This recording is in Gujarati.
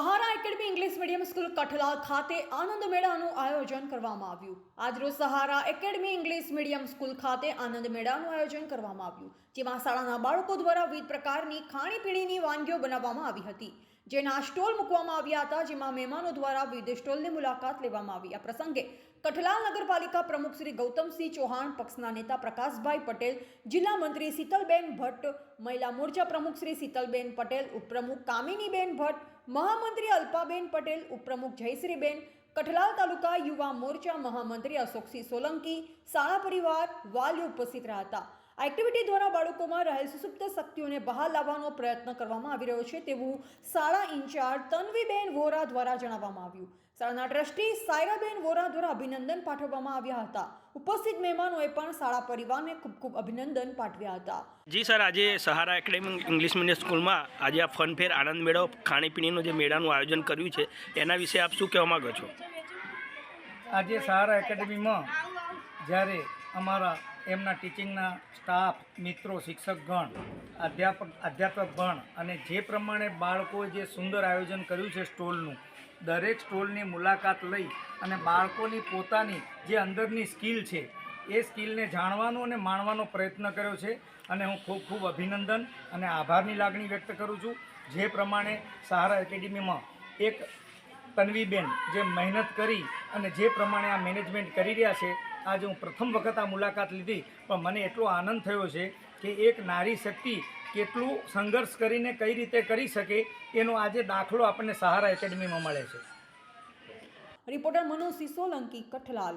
Sahara academy English medium school Kathlal ખાતે આનંદ મેળાનું આયોજન કરવામાં આવ્યું. આજરોજ Sahara academy English medium school ખાતે આનંદ મેળાનું આયોજન કરવામાં આવ્યું, જેમાં શાળાના બાળકો દ્વારા વિવિધ પ્રકારની ખાણીપીણીની વાનગીઓ બનાવવામાં આવી હતી. જેના સ્ટોલ મૂકવામાં આવ્યા હતા, જેમાં મહેમાનો દ્વારા વિવિધ સ્ટોલની મુલાકાત લેવામાં આવી. આ પ્રસંગે કઠલાલ નગરપાલિકા પ્રમુખ શ્રી ગૌતમસિંહ ચૌહાણ, પક્ષના નેતા પ્રકાશભાઈ પટેલ, જિલ્લા મંત્રી શીતલબેન ભટ્ટ, મહિલા મોરચા પ્રમુખ શ્રી શીતલબેન પટેલ, ઉપપ્રમુખ કામિનીબેન ભટ્ટ, મહામંત્રી અલ્પાબેન પટેલ, ઉપપ્રમુખ જયશ્રીબેન, કઠલાલ તાલુકા યુવા મોરચા મહામંત્રી અશોકસિંહ સોલંકી, શાળા પરિવાર, વાલીઓ ઉપસ્થિત રહ્યા હતા. આ એક્ટિવિટી દ્વારા બાળકોમાં રહેલ સુસુપ્ત શક્તિઓને બહાર લાવવાનો પ્રયત્ન કરવામાં આવી રહ્યો છે તેવું શાળા ઇન્ચાર્જ તન્વીબેન વોરા દ્વારા જણાવવામાં આવ્યું. શાળાના ટ્રસ્ટી સાયરાબેન વોરા દ્વારા અભિનંદન પાઠવવામાં આવ્યા હતા. ઉપસ્થિત મહેમાનોએ પણ શાળા પરિવારને ખૂબ ખૂબ અભિનંદન પાઠવ્યા હતા. જી સર આજે સહારા એકેડેમી ઇંગ્લિશ મીડિયમ સ્કૂલમાં આજે આ ફનફેર આનંદ મેળો ખાણીપીણીનું જે મેળાનું આયોજન કર્યું છે એના વિશે આપ શું કહેવા માગો છો? આજે સહારા એકેડેમીમાં જ્યારે અમારા એમના ટીચિંગના સ્ટાફ, મિત્રો, શિક્ષકગણ, અધ્યાપક, અધ્યાપકગણ અને જે પ્રમાણે બાળકોએ જે સુંદર આયોજન કર્યું છે સ્ટોલનું, દરેક સ્ટોલની મુલાકાત લઈ અને બાળકોની પોતાની જે અંદરની સ્કિલ છે, એ સ્કિલને જાણવાનો અને માણવાનો પ્રયત્ન કર્યો છે અને હું ખૂબ ખૂબ અભિનંદન અને આભારની લાગણી વ્યક્ત કરું છું. જે પ્રમાણે સહારા એકેડેમીમાં એક તન્વીબેન જે મહેનત કરી અને જે પ્રમાણે આ મેનેજમેન્ટ કરી રહ્યા છે આજે હું પ્રથમ વખત આ મુલાકાત લીધી, પણ મને એટલો આનંદ થયો છે કે એક નારી શક્તિ કેટલું સંઘર્ષ કરીને કઈ રીતે કરી શકે, એનો આજે દાખલો આપણને સહારા એકેડમીમાં મળે છે. રિપોર્ટર મનોજ સિસોલંકી સોલંકી કઠલાલ.